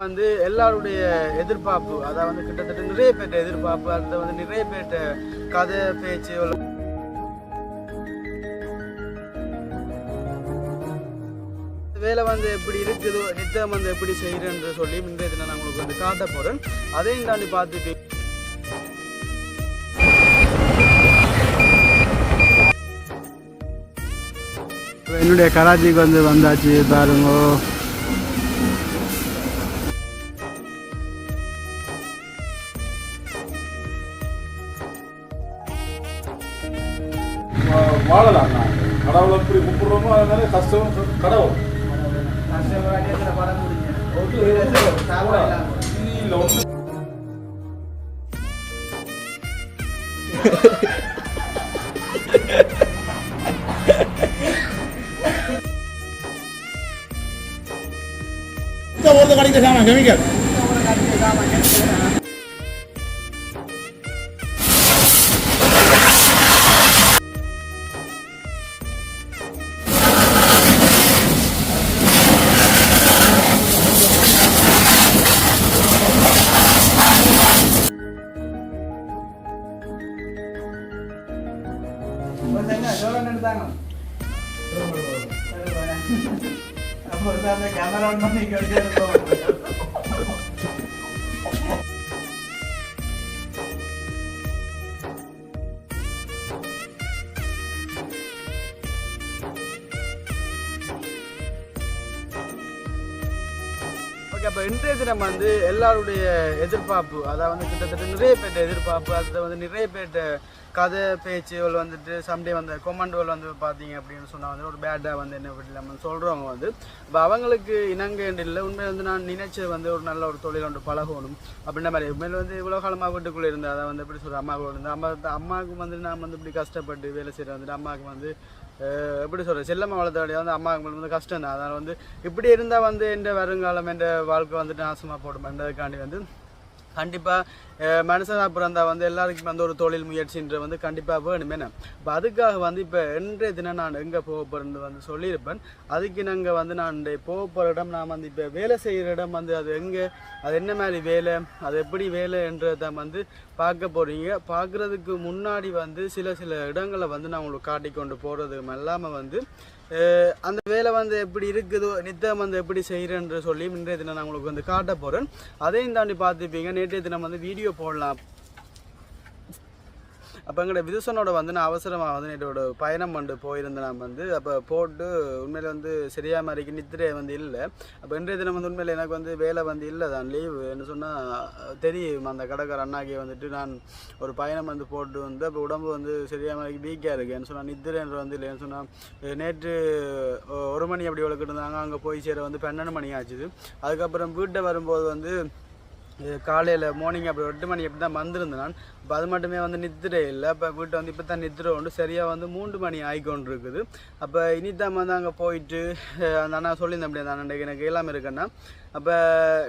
வந்து எல்லாருடைய எதிர்பார்ப்பு அதாவது வந்து கிட்டத்தட்ட நிறைய பேர்ட்ட எதிர்பார்ப்பு அந்த வந்து நிறைய பேர்ட்ட கதை பேச்சு வேலை வந்து எப்படி இருக்குதோ நித்தம் வந்து எப்படி செய்கிறேன்னு சொல்லி இன்றைய தினம் நான் உங்களுக்கு வந்து காட்ட போகிறேன் அதையும் தாண்டி பார்த்துட்டு என்னுடைய கராச்சிக்கு வந்து வந்தாச்சு பாருங்க. எப்படி கும்பிடுறோமோ அது மாதிரி கஷ்டம் கடவுள் இல்லை ஒன்று ஒரு ஓகே அப்போ இன்றைய தினம் வந்து எல்லாருடைய எதிர்பார்ப்பு அதாவது கிட்டத்தட்ட நிறைய பேர்ட்ட எதிர்பார்ப்பு அதை வந்து நிறைய பேர்ட்ட கதை பேச்சுகள் வந்துட்டு சம்டே வந்து கொமெண்டுகள் வந்து பார்த்தீங்க அப்படின்னு சொன்னால் வந்து ஒரு பேட்டாக வந்து என்ன விடலாம சொல்கிறவங்க வந்து இப்போ அவங்களுக்கு இணங்க இல்லை. உண்மையில வந்து நான் நினைச்சது வந்து ஒரு நல்ல ஒரு தொழில் ஒன்று பழகணும். அப்படின்ற மாதிரி. உண்மையில் வந்து இவ்வளோ காலமாக வீட்டுக்குள்ளே இருந்தால் அதை வந்து எப்படி சொல்கிறேன் அம்மாவுக்கு கூட இருந்து அம்மா அம்மாவுக்கு வந்து நான் வந்து இப்படி கஷ்டப்பட்டு வேலை செய்கிற வந்துட்டு அம்மாவுக்கு வந்து எப்படி சொல்கிறது செல்லம்மா வளர்த்தபடியா வந்து அம்மாவுக்கு வந்து கஷ்டம் தான். அதனால் வந்து இப்படி இருந்தால் வந்து எந்த வருங்காலம் என்ற வாழ்க்கை வந்துட்டு நாசமாக போடும்? என்றதுக்காண்டி வந்து கண்டிப்பாக மனுஷனாக பிறந்தா வந்து எல்லாருக்குமே வந்து ஒரு தொழில் முயற்சின்ற வந்து கண்டிப்பாக வேணுமே இப்போ அதுக்காக வந்து இப்போ இன்றைய தினம் நான் எங்கே போக போகிறேன்னு வந்து சொல்லியிருப்பேன். அதுக்கு நாங்கள் வந்து நான் போக போகிற இடம் நான் வந்து இப்போ வேலை செய்கிற இடம் வந்து அது எங்கே? அது என்ன மாதிரி வேலை? அது எப்படி வேலைன்றதை வந்து பார்க்க போகிறீங்க பார்க்குறதுக்கு முன்னாடி வந்து சில சில இடங்களை வந்து நான் உங்களுக்கு காட்டி கொண்டு போகிறதுக்கு இல்லாமல் வந்து அந்த வேலை வந்து எப்படி இருக்குதோ நித்தம் வந்து எப்படி செய்கிறேன்னு சொல்லி இன்றைய தினம் நான் உங்களுக்கு வந்து காட்ட போகிறேன் அதையும் தாண்டி பார்த்துப்பீங்க நேற்றைய தினம் வந்து வீடியோ போடலாம். அப்போ எங்களோட விதுசனோட வந்து நான் அவசரமாக வந்து என்னோட பயணம் வந்து போயிருந்தேன் நான் வந்து. அப்போ போட்டு உண்மையில் வந்து சரியா மாதிரிக்கு நித்திரை வந்து இல்லை. அப்போ இன்றைய தினம் வந்து உண்மையில் எனக்கு வந்து வேலை வந்து இல்லை. தான் லீவு என்ன சொன்னால் தெரியும். அந்த கடைக்கார அண்ணாக்கே வந்துட்டு நான் ஒரு பயணம் வந்து போட்டு வந்து அப்போ உடம்பு வந்து சரியா மாதிரிக்கு வீக்காக இருக்குது என்ன சொன்னால் நித்திரைன்ற வந்து இல்லைன்னு சொன்னால் நேற்று ஒரு மணி அப்படி வளர்க்கிட்டு இருந்தாங்க அங்கே போய் சேர வந்து பன்னெண்டு மணி ஆச்சுது. அதுக்கப்புறம் வீட்டை வரும்போது வந்து காலையில் மார்னிங் அப்படி எட்டு மணி அப்படி தான் வந்திருந்தேன் நான். இப்போ அது மட்டுமே வந்து நித்திரை இல்லை. இப்போ வீட்டை வந்து இப்போ தான் நித்திரை உண்டு. சரியாக வந்து மூன்று மணி ஆகிக்கொண்டு இருக்குது அப்போ இனிதான் வந்து அங்கே போயிட்டு அந்த அண்ணா சொல்லியிருந்தேன் அப்படி அந்த எனக்கு இல்லாமல் இருக்கேன்னா அப்போ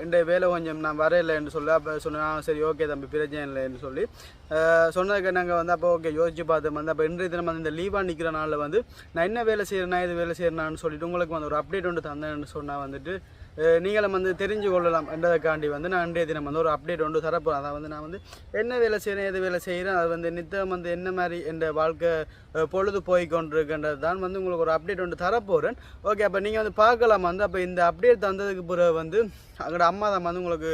இன்றைய வேலை கொஞ்சம் நான் வரையில்லைன்னு சொல்லி அப்போ சொன்னேன் சரி ஓகே தம்பி பிரச்சனை இல்லைன்னு சொல்லி. சொன்னதுக்கு நாங்கள் வந்து அப்போ ஓகே யோசிச்சு பார்த்தோம். வந்து அப்போ இன்றைய தினம் வந்து இந்த லீவாக நிற்கிற நாளில் வந்து நான் என்ன வேலை செய்கிறேன்னா இது வேலை செய்கிறேன்னு சொல்லிட்டு உங்களுக்கு வந்து ஒரு அப்டேட் ஒன்று தந்தேன்னு சொன்னால் வந்துட்டு நீங்களும் வந்து தெரிஞ்சு கொள்ளலாம் என்றதுக்காண்டி வந்து நான் இன்றைய தினம் வந்து ஒரு அப்டேட் ஒன்று தரப்போகிறேன் அதாவது வந்து நான் வந்து என்ன வேலை செய்கிறேன் எது வேலை செய்கிறேன் அது வந்து நித்தம் வந்து என்ன மாதிரி என் வாழ்க்கை பொழுது போய் கொண்டிருக்கின்றது தான் வந்து உங்களுக்கு ஒரு அப்டேட் ஒன்று தரப்போகிறேன் ஓகே அப்போ நீங்கள் வந்து பார்க்கலாம் வந்து அப்போ இந்த அப்டேட் தந்ததுக்கு பிறகு வந்து அங்கோட அம்மா தான் வந்து உங்களுக்கு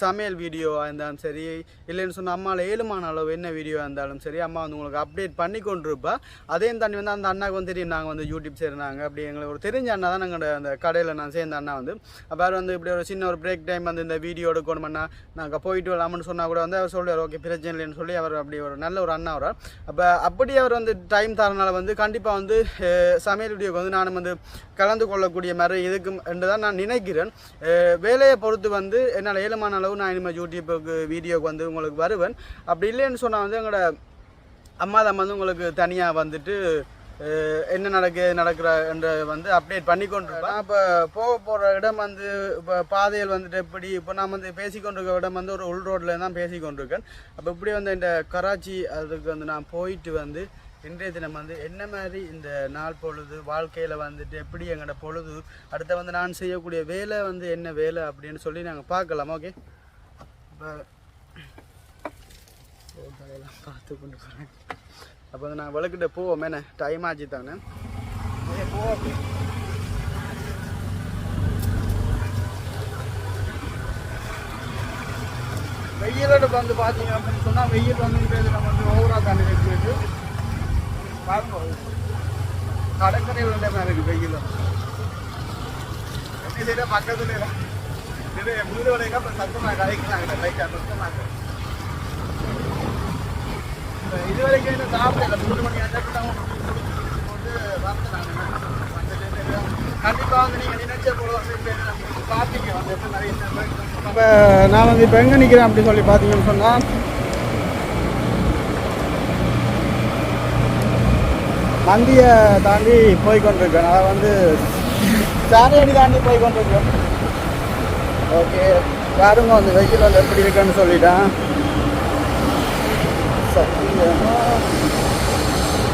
சமையல் வீடியோவாக இருந்தாலும் சரி இல்லைன்னு சொன்னால் அம்மாவில் ஏழுமான அளவு என்ன வீடியோவாக இருந்தாலும் சரி அம்மா வந்து உங்களுக்கு அப்டேட் பண்ணி கொண்டிருப்பா. அதையும் தாண்டி வந்து அந்த அண்ணாக்கு வந்து தெரியும் நாங்கள் வந்து யூடியூப் சேர்ந்தாங்க அப்படி எங்களுக்கு ஒரு தெரிஞ்ச அண்ணா தான் நாங்கள் அந்த கடையில் நான் சேர்ந்த அண்ணா வந்து. அப்போ வந்து இப்படி ஒரு சின்ன ஒரு பிரேக் டைம் வந்து இந்த வீடியோ எடுக்கணும்னா நாங்கள் போயிட்டு வரலாம்னு சொன்னால் கூட வந்து அவர் சொல்லுவார் ஓகே பிரச்சனை இல்லைன்னு சொல்லி அவர் அப்படி ஒரு நல்ல ஒரு அண்ணா வரார் அப்போ அப்படி அவர் வந்து டைம் தரனால வந்து கண்டிப்பாக வந்து சமையல் வீடியோக்கு வந்து நானும் வந்து கலந்து கொள்ளக்கூடிய மாதிரி இருக்கும் என்று தான் நான் நினைக்கிறேன். வேலையை பொறுத்து வந்து என்னால் ஏழுமான அளவு நான் இனிமேல் யூடியூப்புக்கு வீடியோக்கு வந்து உங்களுக்கு வருவேன். அப்படி இல்லைன்னு சொன்னால் வந்து எங்களோட அம்மா தான் வந்து உங்களுக்கு தனியாக வந்துட்டு என்ன நடக்கு நடக்கிற என்ற வந்து அப்டேட் பண்ணி கொண்டிருப்பேன் இப்போ போக போகிற இடம் வந்து இப்போ பாதையில் வந்துட்டு எப்படி இப்போ நான் வந்து பேசிக்கொண்டிருக்க இடம் வந்து ஒரு உள் ரோட்டில் தான் பேசிக்கொண்டிருக்கேன் அப்போ இப்படி வந்து இந்த கராச்சி அதுக்கு வந்து நான் போயிட்டு வந்து இன்றைய தினம் வந்து என்ன மாதிரி இந்த நாள் பொழுது வாழ்க்கையில் வந்துட்டு எப்படி எங்களோட பொழுது அடுத்து வந்து நான் செய்யக்கூடிய வேலை வந்து என்ன வேலை அப்படின்னு சொல்லி நாங்கள் பார்க்கலாம் ஓகே இப்போ பார்த்து கொண்டு போகிறேன் அப்போ வந்து நான் விளக்கிட்ட போவோம் என்ன? டைம் ஆச்சு தானே போவோம் வெயிலோட வந்து பார்த்தீங்க அப்படின்னு சொன்னால் வெயில் வந்து நம்ம வந்து ஓவராக தாண்டி வச்சுட்டு பாருங்க. கடற்கரையில் உள்ள மாதிரி வெயிலும் வெயில் எப்படி செய்ய பக்கத்துல இது வரைக்கும் அப்புறம் சத்தமாக கதைக்கிறாங்க லைட்டாக சுத்தமாக இது வரைக்கும் இன்னும் சாப்பிடல மூணு மணி அஞ்சு போட்டு வந்துட்டாங்க கண்டிப்பாக வந்து நீங்கள் நினைச்ச போல வந்து பார்ப்பீங்க வந்து எப்படி நிறைய இப்போ நான் வந்து இப்போ எங்கே நிற்கிறேன் அப்படின்னு சொல்லி பார்த்தீங்கன்னு சொன்னால் மந்தியை தாண்டி போய் கொண்டிருக்கேன் அதை வந்து சாரையடி தாண்டி போய் கொண்டிருக்கேன் ஓகே. பாருங்க அந்த வெஹிக்கிள் வந்து எப்படி இருக்குன்னு சொல்லிட்டேன்.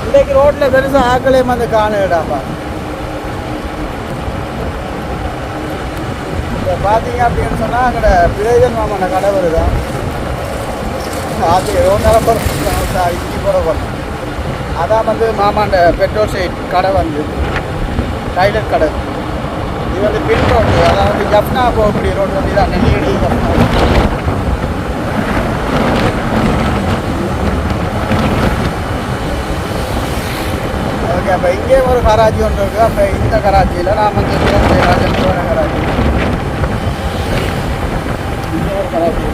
இன்றைக்கு ரோட்டில் பெருசாக ஆக்களே வந்து காணுடாப்பா இப்போ பார்த்தீங்க அப்படின்னு சொன்னால் அங்கே பிரயோஜன் மாமன் கடை வருதான் அது நேரம் நம்பர் இஞ்சி போகிற அதான் வந்து மாமாண்ட பெட்ரோல் சைட் கடை வந்து. டைலர் கடை. இது வந்து பின் ரோடு. அதான் வந்து ஜப்னா போகக்கூடிய ரோடு வந்து இதான். நெல்லியடி ஜப்னா ஓகே அப்போ இங்கே ஒரு கராச்சி ஒன்று இருக்குது அப்போ இந்த கராச்சியில் நான் வந்து ராஜன் கராச்சி இங்கே ஒரு கராச்சி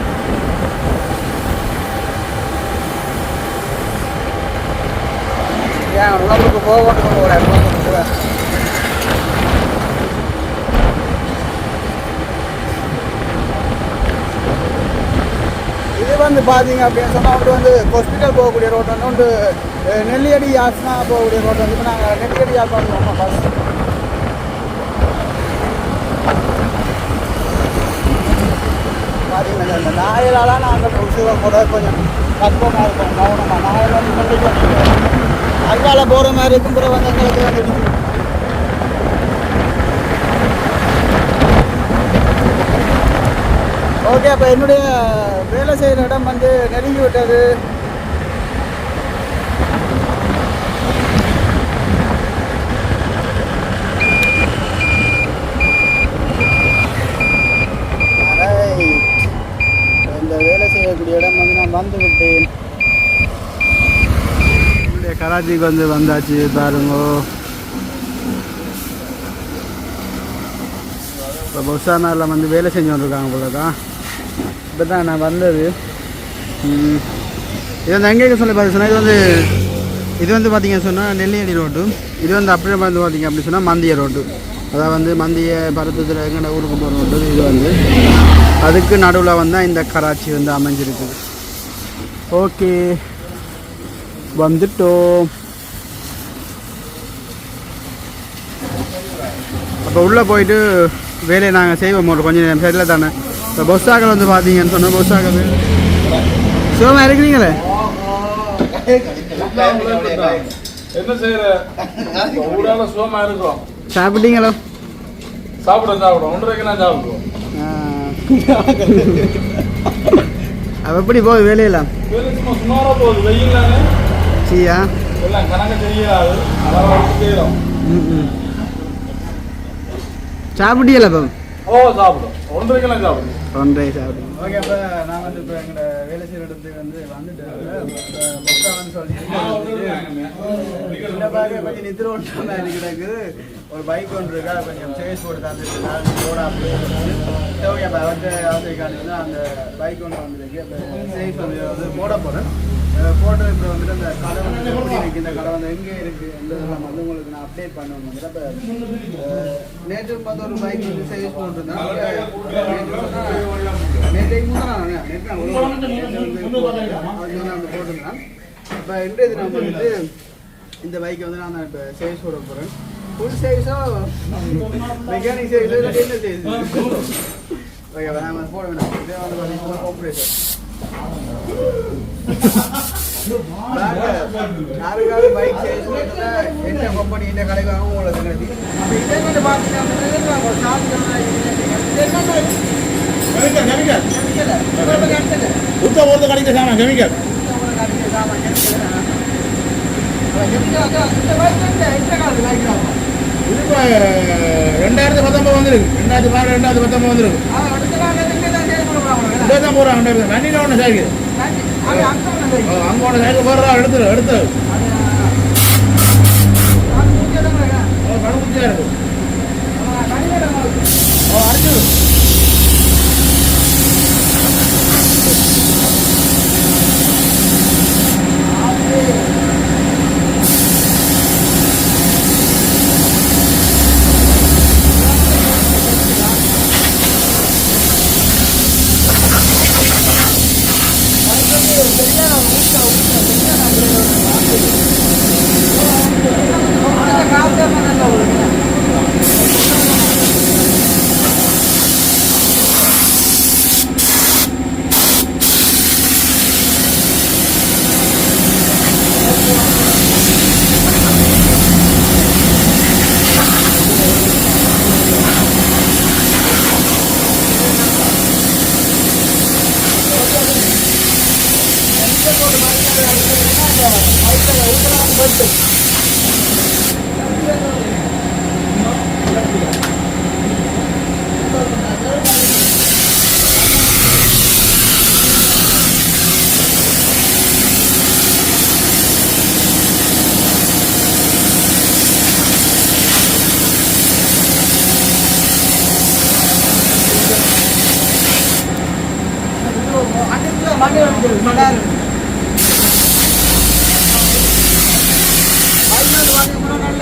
ஏன் உடம்புக்கு போக ஒரு போகிறேன் இது வந்து பார்த்தீங்க அப்படின்னு சொன்னால் அப்படி வந்து ஹாஸ்பிட்டல் போகக்கூடிய ரோட் வந்து உண்டு. நெல்லியடி யாஸ்னா போகக்கூடிய ரோட் வந்து இப்போ நாங்கள் நெல்லியடி யாஸ் போகணும் பஸ் பார்த்தீங்கன்னா இந்த நாயலாலாம் நாங்கள் உசுவை கூட கொஞ்சம் கஷ்டமாக இருக்கும் கவனமாக. நாயல் வந்து கொண்டு அங்கால போகிற மாதிரி இருக்குங்கிற வந்தங்களுக்கு வந்து எங்களுக்கு வந்து ஓகே அப்போ என்னுடைய வேலை செய்கிற இடம் வந்து நெருங்கி விட்டது. இந்த வேலை செய்யக்கூடிய இடம் வந்து நான் வந்து விட்டேன். கராச்சிக்கு வந்து வந்தாச்சு பாருங்க. இப்போ பொசானாவில் வந்து வேலை செஞ்சு வந்துருக்காங்க போல தான். இப்போ தான் நான் வந்தது. இது வந்து எங்கே சொல்லி பார்த்தீங்கன்னா இது வந்து இது வந்து பார்த்திங்கன்னு சொன்னால் நெல்லியடி ரோடு இது வந்து அப்படியே வந்து பார்த்திங்க அப்படி சொன்னால் மந்திய ரோடு அதாவது வந்து மந்திய பருத்தத்தில் எங்கட ஊருக்கு போகிற ரோடு இது வந்து. அதுக்கு நடுவில் வந்தால் இந்த கராச்சி வந்து அமைஞ்சிருக்குது. ஓகே. வந்துட்டோம். அப்போ உள்ளே போயிட்டு வேலையை நாங்கள் செய்வோம். ஒரு கொஞ்சம் நேரம். சரியில்லை தானே? இப்போ பொஸ்ஸாக்கள் வந்து பார்த்தீங்கன்னு சொன்னால் பொஸ்ஸாக்கள் சுகமாக இருக்கிறீங்களே? என்ன செய்யற? ஊடால சுகமா இருக்கிறோம் சாப்பிட்டீங்களோ? சாப்பிட சாப்பிடும். ஒன்றரைக்கு நான் சாப்பிடுவோம். அப்போ எப்படி போகுது வேலையெல்லாம்? சுமாரா போகுது. வெயில்லானே ம் சாப்பிட்டீங்களா இப்போ ஓ சாப்பிடும் ஒன்றரைக்கெல்லாம் சாப்பிடும் ஒன்றரை சாப்பிடுங்க ஓகே அப்போ நான் வந்து இப்போ எங்களோட வேலை செய்கிற இடத்துக்கு வந்து வந்துட்டேன் வந்து சொல்லி கொஞ்சம் நித்திர ஒன்றாம எனக்கு கிடக்குது ஒரு பைக் ஒன்று இருக்கா கொஞ்சம் சேஸ் போட்டு தந்துட்டு போட அப்படியே ஓகே வந்து அவசர காணிச்சுன்னா அந்த பைக் ஒன்று வந்துருக்கு. சேஸ் வந்து வந்து போட போகிறேன் போட்டு இப்போ வந்துட்டு அந்த கடை வந்து எப்படி இந்த கடை வந்து எங்கே இருக்கு இந்த இதெல்லாம் வந்து உங்களுக்கு நான் அப்டேட் பண்ணணும் வந்து அப்போ நேற்று பார்த்து ஒரு பைக் வந்து சேஸ் போட்டுருந்தேன். நேற்றைக்கு முந்தினா நேற்று நான் வந்து போட்டிருந்தேன். இப்போ இன்றைய தினம் வந்துட்டு இந்த பைக்கை வந்து நான் இப்போ சேல்ஸ் போட போகிறேன் ஃபுல் சேல்ஸா மெக்கானிக் சேல்ஸ் என்ன சேல்ஸ் ஓகே நான் போட வேணாம். இதே வந்து பார்த்தீங்கன்னா ஆப்ரேட்டர் யாருக்காவது பைக் சேல்ஸ் என்ன கம்பெனி என்ன கடைக்கு வாங்க உங்களுக்கு கிடையாது அப்போ இதே மாதிரி பார்த்தீங்கன்னா உத்த போறது கிடைக்கிற சாமான் கெமிக்கல் இப்போ ரெண்டாயிரத்தி பத்தொன்பது. வந்துருக்கு ரெண்டாயிரத்தி பதினாறு ரெண்டாயிரத்தி பத்தொன்பது வந்துருக்கு தான் போகிறாங்க ரெண்டாயிரத்தி வண்டியில் ஒன்று சைக்கிள் அங்கே ஒன்று சைக்கிள் போடுறா எடுத்து எடுத்து கடுமுச்சியாக இருக்கு ஓ அடிச்சு நல்ல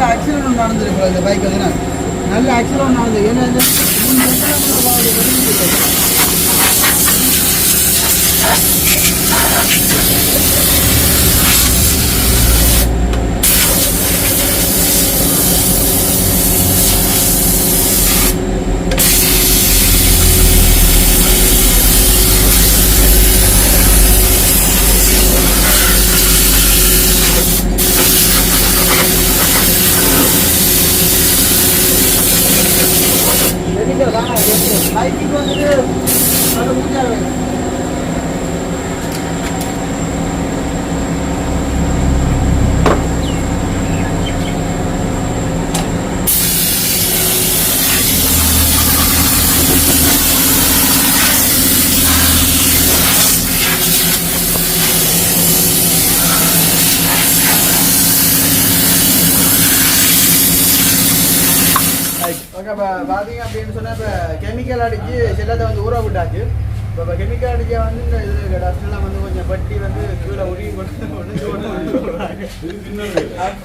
ஆக்சிடென்ட் நடந்திருக்கு இந்த பைக் வந்து நல்ல ஆக்சிடென்ட் நடந்தது. ஏன்னா மூணு வருஷம் ஏரியா வந்து இந்த இது டஸ்ட்லாம் வந்து கொஞ்சம் பட்டி வந்து கீழே உருவி கொண்டு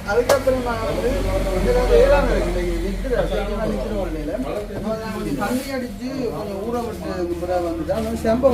அதுக்கப்புறமா வந்து இதில் வேளாண் இருக்குது நிற்கிற நிற்கிற தண்ணி அடித்து கொஞ்சம் ஊற விட்டு முறை வந்துட்டு வந்து செம்ப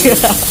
这个。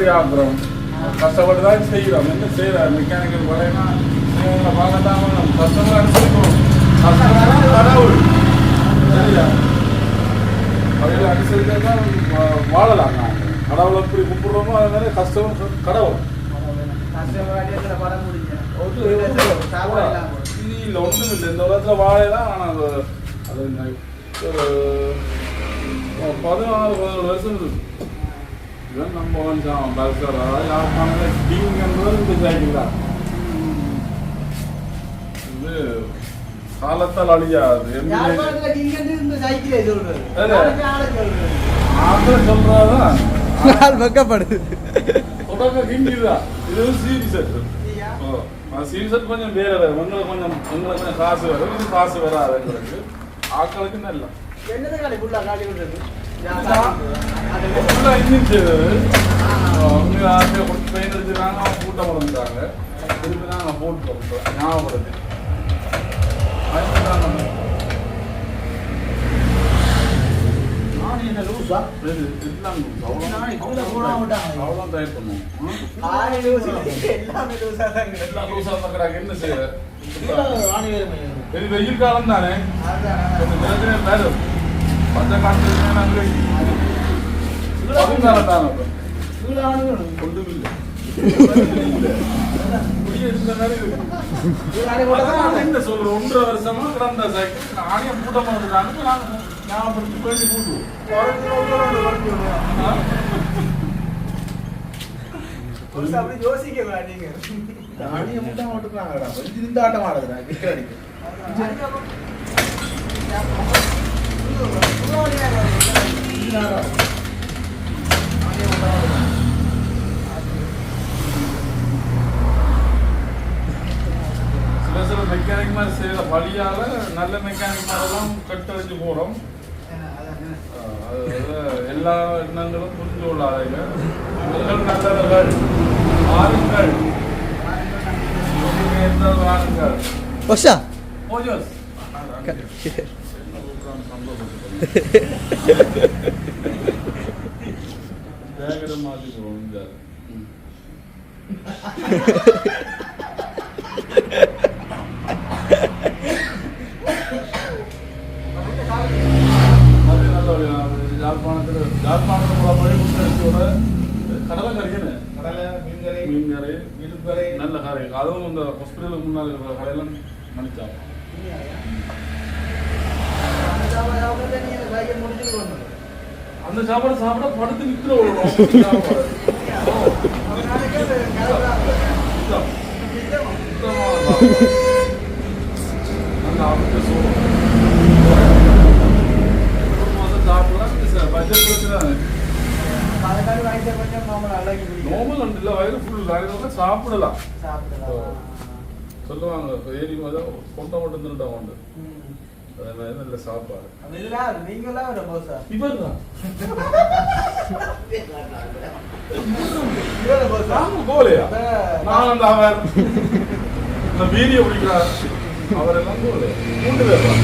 இல்லாம ஆகுறோம் கஷ்டப்பட்டு தான் செய்கிறோம். என்ன செய்யறோம் மெக்கானிக்கல் வரையினா இவங்களை பார்க்கத்தான் நம்ம கஷ்டமாக அனுசரிக்கணும் கஷ்டம் கடவுள். சரியா? அவர்கள் அவைகளை தான் வாழலாம் நாங்கள் கடவுளை எப்படி கும்பிட்றோமோ அதனால மாதிரி கடவுள் ஒரு- இது இல்லை ஒன்றும் இல்லை இந்த உலகத்தில் வாழைதான் ஆனால் அது அது பதினாறு பதினேழு வருஷம் இருக்கு கொஞ்சம் பல்சர் அதாவது யாழ்ப்பாணத்தில் டீங்கிறது இந்த சைக்கிள் தான் இது காலத்தால் அழியாது சொல்றதான் வெக்கப்படுது? தொடக்க ஹிந்தி தான் இது சீரி செட் சீரி செட் கொஞ்சம் வேற வேறு. கொஞ்சம் கொஞ்சம் காசு வரும். இது காசு வராது எங்களுக்கு ஆக்களுக்கு நல்ல ஃபுல்லாக இன்ஜின் செய்தது அவங்க ஆசையை கொடுத்து பெயின் அடிச்சுறாங்க அவங்க கூட்டம் முடிஞ்சாங்க திருப்பி நாங்கள் போட்டு கொடுத்தோம் ஞாபகப்படுத்தி அவ்வளோ ட்ரை பண்ணுவோம் பார்க்குறாங்க என்ன செய்ய வெயில் காலம் தானே கொஞ்சம் என்ன சொல்றேன் ஒன்றரை வருஷமா கிடந்த சைக்கிள் நானே மூட்ட நாங்க ஞாபகப்படுத்தி வேண்டி கூட்டுவோம் தானிய முட்டை மாட்டுக்கிறாங்கடா கொஞ்சம் இந்த ஆட்டம் ஆடுதுடா கிட்ட அடிக்கு சில சில மெக்கானிக் மாதிரி செய்யற வழியால நல்ல மெக்கானிக் மாதிரிலாம் அது அது எல்லா எண்ணங்களும் புரிஞ்சு கொள்ளாதீங்க நீங்கள் நல்லவர்கள் எந்த வாருங்கள்? ஒஷா ஓஜோஸ் வேகர மாதிரி போகும் இந்த ம். அது நல்ல ஒரு யாழ்ப்பாணத்தில் யாழ்ப்பாணத்தில் உள்ள மொழி முன்னெடுத்தோட கடலை கறிக்கணும் கடலை மீன்கறி மீன் கறி இருப்பறை நல்ல கறி அதுவும் இந்த ஹாஸ்பிட்டலுக்கு முன்னால் இருக்கிற கடையெல்லாம் மன்னிச்சாங்க அந்த சாப்பாடு சாப்பிட படுத்து நிற்கிற ஒரு சாப்பாடு சுத்தம். சுத்தமா சாப்பாடு. நல்ல ஆரோக்கிய சோறு. ஒரு மாசம் சாப்பிடலாம் இது ச- பட்ஜெட் பிரச்சனை தானே. நோமல் ஒன்றும் இல்லை வயிறு ஃபுல் வயிறு சாப்பிடலாம் சொல்லுவாங்க இப்ப ஏரி மாதிரி கொண்ட மட்டும் தின்னுட்டா உண்டு நல்ல சாப்பாடு இவர் தான் நாம கோலையா நான் அந்த அவர் இந்த வீடியோ பிடிக்கிறார் அவர் எல்லாம் கோலை மூன்று பேர் தான்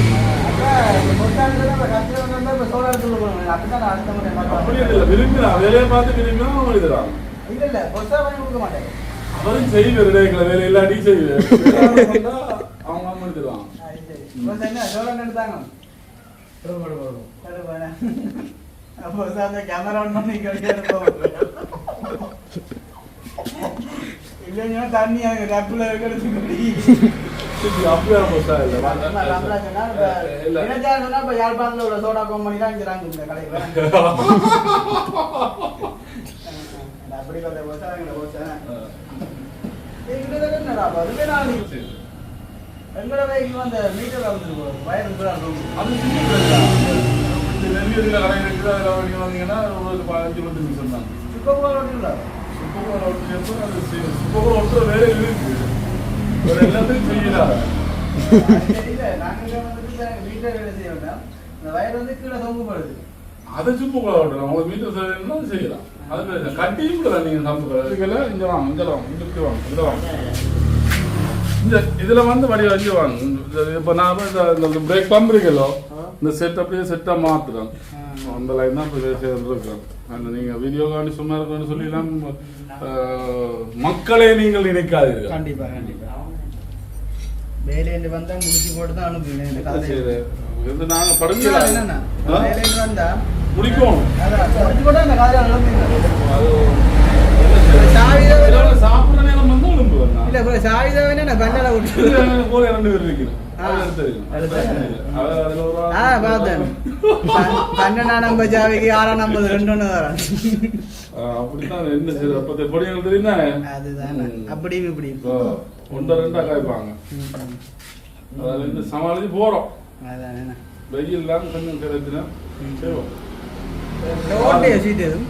அவரும் செய்வார் வேலை இல்லாட்டி செய்வார் வேலை பண்ணா அவங்க அம்மா எடுத்துருவான் கேமரா ஆன் பண்ணி இல்லைன்னா தண்ணி அங்க டப்புல இருக்கிறது அப்படியே போஸ்டா இல்லை இல்ல யாழ்ப்பாணத்துல உள்ள சோடா கம்பெனி தான் இருக்கிறாங்க இந்த கடையில அப்படி பார்த்த போசா போசா என்னடா வருவே நான் எங்கட வயசுல அந்த மீட்டர் வந்துருக்கோம் இருக்கிறாங்க அது? இந்த நெல்லியடியில கடை இருக்குது அதில் நீங்க வந்தீங்கன்னா ஒரு பதினஞ்சு பத்து நிமிஷம் தான். சுக்கோபுரம் ரோட்டில் சுப்பகோல் ஒட்டு சேர்த்து அது செய்யும் சுப்பகோல் ஒட்டுற வேலை இருக்கு. ஒரு எல்லாத்தையும் செய்யலாம் இல்ல நாங்க வந்துட்டு மீட்டர் வேலை செய்ய வேண்டாம். இந்த வயர் வந்து கீழே தொங்குப்படுது அதை சுப்பகோல் ஒட்டலாம் உங்களுக்கு வீட்டில் செய்யணும்னா அது செய்யலாம்? அது. கட்டியும் கூட நீங்க சாப்பிட்டு இதுக்கெல்லாம் இங்க இங்க வாங்க இங்க வாங்க இங்க வாங்க. இந்த இதுல வந்து வடி வச்சு வாங்க. இப்போ நான் இந்த- பிரேக் பம்ப் இருக்குல்லோ இந்த செட் அப்படியே செட்டாக மாத்துறேன். அந்த லைன் தான் இப்போ இருக்கேன் அந்த நீங்க வீடியோ காணி சும்மா இருக்கணும்னு சொல்லலாம் மக்களே நீங்கள் நினைக்காதீர்கள். கண்டிப்பா கண்டிப்பா. வேலையில வந்தா முடிச்சு போட்டு தான் அனுப்புவேன். இது நாங்க ஆ? வேலையில வந்தா முடிக்கணும். அதான் முடிச்சு போட்டு அந்த கதை அனுப்புவேன் அது இல்ல ப்ரோ சாவிதாவே நான் கண்ணால விட்டு போல ரெண்டு பேர் பார்த்தேன் பன்னெண்டாம் நம்பர் ஜாவிக்கு ஆறாம் நம்பர் ரெண்டு ஒன்று வரான் அப்படித்தான் என்ன? அப்ப தெரியும் தானே? அதுதான் ம். அப்படியும் இப்படி இப்போ ஒன்றரை ரெண்டா காய்ப்பாங்க அதுல இருந்து சமாளிச்சு போறோம் அதான் என்ன வெயில் இல்லாம கொஞ்சம் கிடைச்சுனா செய்வோம் ஓட்டையோ எதுவும் எதுவும்?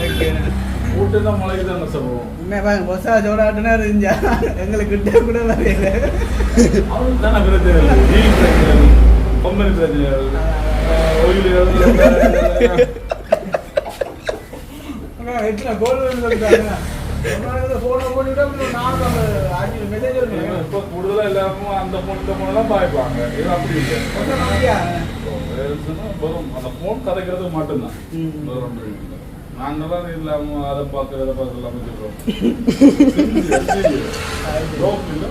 வெயில். முளைக்குதான் வெயில் வெயில். பொசா இருந்தா எங்களுக்கு கிட்ட கூட வரையில பிரச்சனை இல்லை. பிரச்சனை இல்லை. பிரச்சனை இல்லை. கோல் சொல்லிட்டாங்க கூடுதலா எல்லாருக்கும் அந்த பொண்ணு இந்த phone பாய்ப்பாங்க. இது அப்படி இல்லை. வேற சொன்னா வெறும் அந்த phone கதைக்கிறது மட்டும்தான். வேற ஒன்றும் இல்லை. நாங்கெல்லாம் இல்லாம அதை பார்க்க இதை பார்க்க எல்லாமே இல்லை.